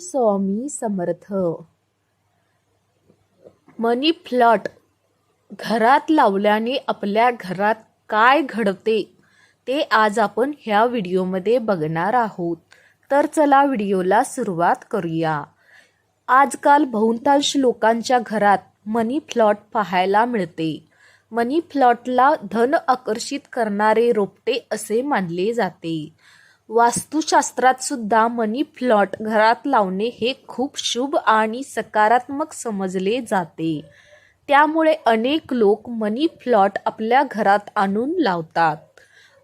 स्वामी समर्थ. मनी plot. घरात लावल्याने आपल्या घरात काय घडते ते आज आपण ह्या व्हिडिओमध्ये बघणार आहोत. तर चला व्हिडिओला सुरुवात करूया. आजकाल बहुतांश लोकांच्या घरात मनी प्लॉट पाहायला मिळते. मनी प्लॉटला धन आकर्षित करणारे रोपटे असे मानले जाते. वास्तुशास्त्रात सुद्धा मनी प्लॉट घरात लावणे हे खूप शुभ आणि सकारात्मक समजले जाते. त्यामुळे अनेक लोक मनी प्लॉट आपल्या घरात आणून लावतात.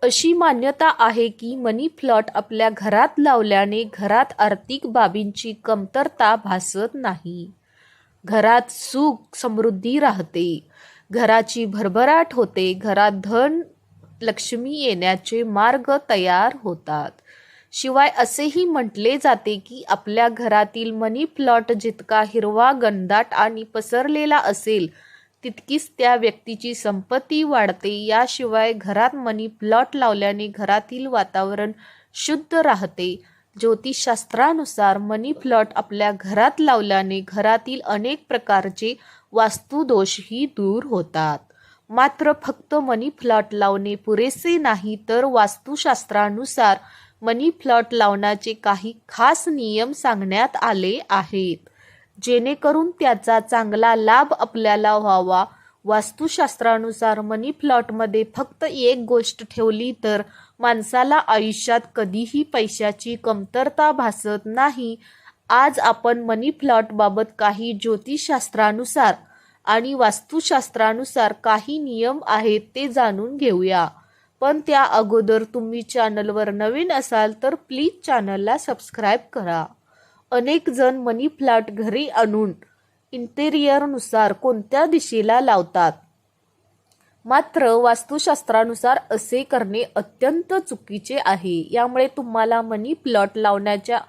अशी मान्यता आहे की मनी प्लॉट आपल्या घरात लावल्याने घरात आर्थिक बाबींची कमतरता भासत नाही. घरात सुख समृद्धी राहते. घराची भरभराट होते. घरात धन लक्ष्मी येण्याचे मार्ग तयार होतात. शिवाय असेही म्हटले जाते की आपल्या घरातील मनी प्लॉट जितका हिरवा गंधाट आणि पसरलेला असेल तितकीच त्या व्यक्तीची संपत्ती वाढते. याशिवाय घरात मनी प्लॉट लावल्याने घरातील वातावरण शुद्ध राहते. ज्योतिषशास्त्रानुसार मनी प्लॉट आपल्या घरात लावल्याने घरातील अनेक प्रकारचे वास्तुदोषही दूर होतात. मात्र फक्त मनी प्लॉट लावणे पुरेसे नाही तर वास्तुशास्त्रानुसार मनी प्लॉट लावण्याचे काही खास नियम सांगण्यात आले आहेत. जेणेकरून त्याचा चांगला लाभ आपल्याला व्हावा. वास्तुशास्त्रानुसार मनी प्लॉटमध्ये फक्त एक गोष्ट ठेवली तर माणसाला आयुष्यात कधीही पैशाची कमतरता भासत नाही. आज आपण मनी प्लॉटबाबत काही ज्योतिषशास्त्रानुसार आणि वास्तुशास्त्रानुसार काही नियम आहेत ते जाणून घेऊया. पण त्या अगोदर तुम्ही चॅनलवर नवीन असाल तर प्लीज चॅनलला सबस्क्राईब करा. अनेक जण मनी प्लॉट घरी आणून इंटेरियरनुसार कोणत्या दिशेला लावतात? मात्र वास्तुशास्त्रानुसार असे करणे अत्यंत चुकीचे आहे. यामुळे तुम्हाला मनी प्लॉट लावण्याच्या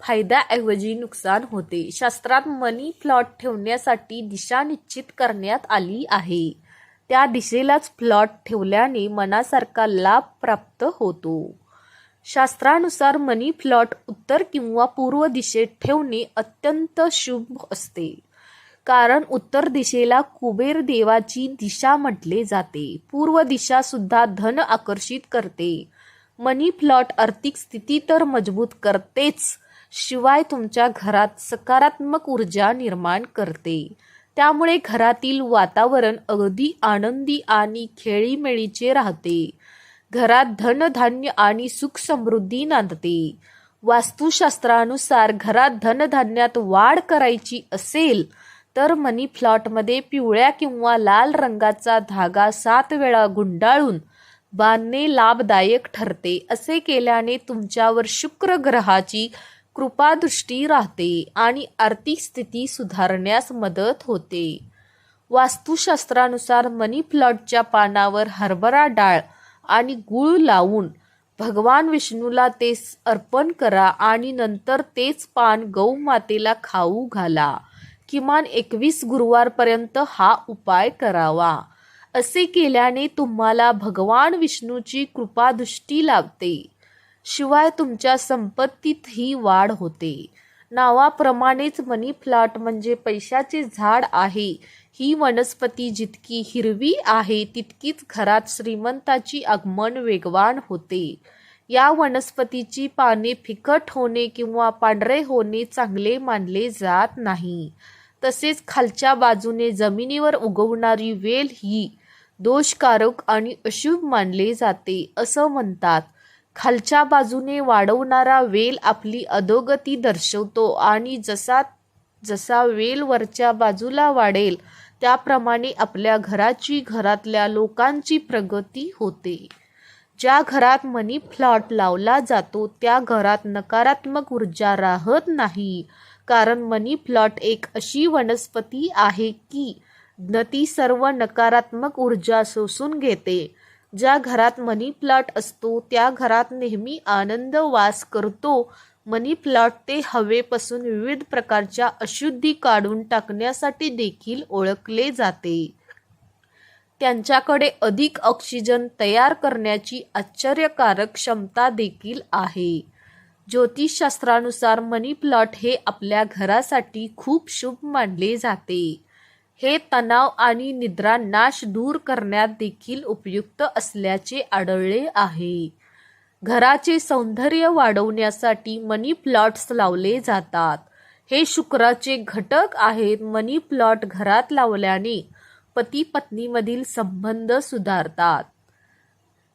फायद्याऐवजी नुकसान होते. शास्त्रात मनी प्लॉट ठेवण्यासाठी दिशा निश्चित करण्यात आली आहे. त्या दिशेलाच प्लॉट ठेवल्याने मनासारखा लाभ प्राप्त होतो. शास्त्रानुसार मनी प्लॉट उत्तर किंवा पूर्व दिशेत ठेवणे अत्यंत शुभ असते. कारण उत्तर दिशेला कुबेर देवाची दिशा म्हटले जाते. पूर्व दिशा सुद्धा धन आकर्षित करते. मनी प्लॉट आर्थिक स्थिती तर मजबूत करतेच शिवाय तुमच्या घरात सकारात्मक ऊर्जा निर्माण करते. त्यामुळे घरातील वातावरण अगदी आनंदी आणि खेळीमेळीचे राहते. घरात धनधान्य आणि सुख समृद्धी नांदते. वास्तुशास्त्रानुसार घरात धनधान्यात वाढ करायची असेल तर मनी प्लॉटमध्ये पिवळ्या किंवा लाल रंगाचा धागा सात वेळा गुंडाळून बांधणे लाभदायक ठरते. असे केल्याने तुमच्यावर शुक्र ग्रहाची कृपादृष्टी राहते आणि आर्थिक स्थिती सुधारण्यास मदत होते. वास्तुशास्त्रानुसार मनी प्लॉटच्या पानावर हरभरा डाळ आणि गुळ लावून भगवान विष्णूला ते अर्पण करा आणि नंतर तेच पान गौमातेला खाऊ घाला. किमान एकवीस गुरुवारपर्यंत हा उपाय करावा. असे केल्याने तुम्हाला भगवान विष्णूची कृपादृष्टी लाभते. शिवाय तुमच्या संपत्तीतही वाढ होते. नावाप्रमाणेच मनी प्लॉट म्हणजे पैशाचे झाड आहे. ही वनस्पती जितकी हिरवी आहे तितकीच घरात श्रीमंताची आगमन वेगवान होते. या वनस्पतीची पाने फिकट होणे किंवा पांढरे होणे चांगले मानले जात नाही. तसेच खालच्या बाजूने जमिनीवर उगवणारी वेल ही दोषकारक आणि अशुभ मानले जाते असं म्हणतात. खालच्या बाजूने वाढवणारा वेल आपली अधोगती दर्शवतो आणि जसा जसा वेल वरच्या बाजूला वाढेल त्याप्रमाणे आपल्या घराची घरातल्या लोकांची प्रगती होते. ज्या घरात मनी प्लॉट लावला जातो त्या घरात नकारात्मक ऊर्जा राहत नाही. कारण मनी प्लॉट एक अशी वनस्पती आहे की न ती सर्व नकारात्मक ऊर्जा शोषून घेते. ज्या घरात मनी प्लॉट असतो त्या घरात नेहमी आनंद वास करतो. मनी प्लॉट ते हवेपासून विविध प्रकारच्या अशुद्धी काढून टाकण्यासाठी देखील ओळखले जाते. त्यांच्याकडे अधिक ऑक्सिजन तयार करण्याची आश्चर्यकारक क्षमता देखील आहे. ज्योतिषशास्त्रानुसार मनी प्लॉट हे आपल्या घरासाठी खूप शुभ मानले जाते. हे तणाव आणि निद्रा नाश दूर करण्यात देखील उपयुक्त असल्याचे आढळले आहे. घराचे सौंदर्य वाढवण्यासाठी मनी प्लॉट्स लावले जातात. हे शुक्राचे घटक आहेत मनी प्लॉट घरात लावल्याने पती पत्नीमधील संबंध सुधारतात.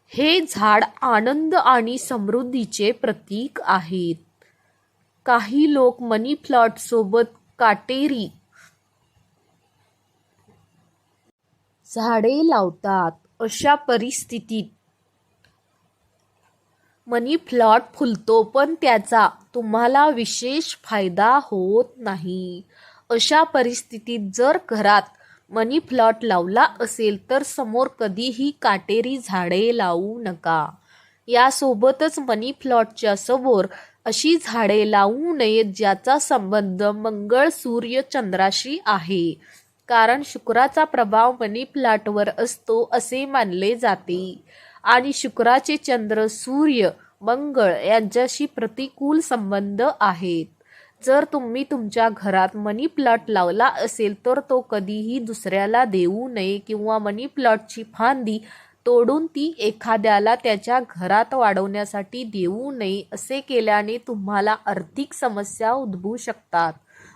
हे झाड आनंद आणि समृद्धीचे प्रतीक आहेत. काही लोक मनी प्लॉट सोबत काटेरी झाडे लावतात. अशा परिस्थितीत मनी प्लॉट फुलतो पण त्याचा तुम्हाला विशेष फायदा होत नाही. अशा परिस्थितीत जर घरात मनी प्लॉट लावला असेल तर समोर कधीही काटेरी झाडे लावू नका. यासोबतच मनी प्लॉटच्या समोर अशी झाडे लावू नयेत ज्याचा संबंध मंगळ सूर्य चंद्राशी आहे. कारण शुक्राचा प्रभाव मनी प्लॉटवर असतो असे मानले जाते. आणि शुक्राचे चंद्र सूर्य मंगळ यांच्याशी प्रतिकूल संबंध आहेत. जर तुम्ही तुमच्या घरात मनी प्लॉट लावला असेल तर तो कधीही दुसऱ्याला देऊ नये किंवा मनी प्लॉटची फांदी तोडून ती एखाद्याला त्याच्या घरात वाढवण्यासाठी देऊ नये असे केल्याने तुम्हाला आर्थिक समस्या उद्भवू शकतात.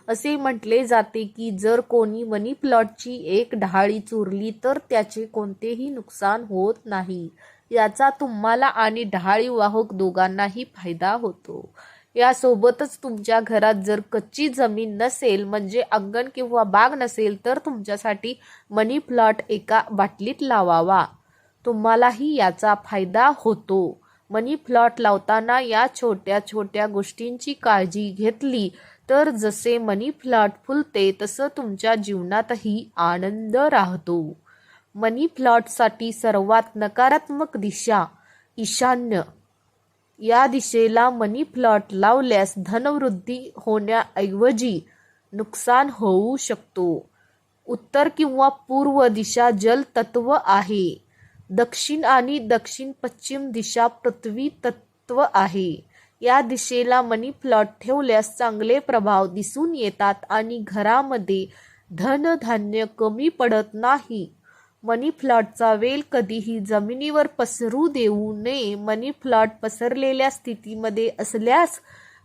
असे म्हटले जाते की जर कोणी मनी प्लॉटची एक ढाळी चुरली तर त्याचे कोणतेही नुकसान होत नाही. याचा तुम्हाला आणि ढाळी वाहक दोघांनाही फायदा होतो. यासोबतच तुमच्या घरात जर कच्ची जमीन नसेल म्हणजे अंगण किंवा बाग नसेल तर तुमच्यासाठी मनी प्लॉट एका बाटलीत लावावा. तुम्हालाही याचा फायदा होतो. मनी प्लॉट लावताना या छोट्या छोट्या गोष्टींची काळजी घेतली तर जसे मनी प्लॉट फुलते तसं तुमच्या जीवनातही आनंद राहतो. मनी प्लॉटसाठी सर्वात नकारात्मक दिशा ईशान्य. या दिशेला मनी प्लॉट लावल्यास धनवृद्धी होण्याऐवजी नुकसान होऊ शकतो. उत्तर किंवा पूर्व दिशा जल तत्व आहे. दक्षिण आणि दक्षिण पश्चिम दिशा पृथ्वी तत्व आहे. या दिशेला मनी प्लॉट ठेवल्यास चांगले प्रभाव दिसून येतात आणि घरामध्ये धनधान्य कमी पडत नाही. मनी प्लॉटचा वेल कधीही जमिनीवर पसरू देऊ नये. मनी प्लॉट पसरलेल्या स्थितीमध्ये असल्यास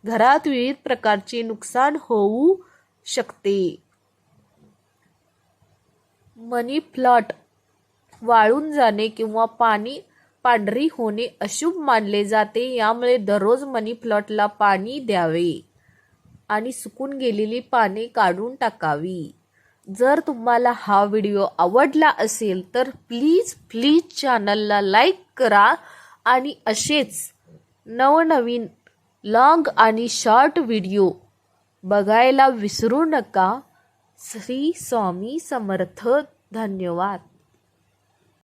घरात विविध प्रकारचे नुकसान होऊ शकते. मनी प्लॉट वाळून जाणे किंवा पाणी पांढरी होणे अशुभ मानले जाते यामुळे दररोज मनी प्लॉटला पाणी द्यावे आणि सुकून गेलेली पाने काढून टाकावी. जर तुम्हाला हा व्हिडिओ आवडला असेल तर प्लीज प्लीज चॅनलला लाईक करा आणि असेच नवनवीन लॉंग आणि शॉर्ट व्हिडिओ बघायला विसरू नका. श्री स्वामी समर्थ. धन्यवाद.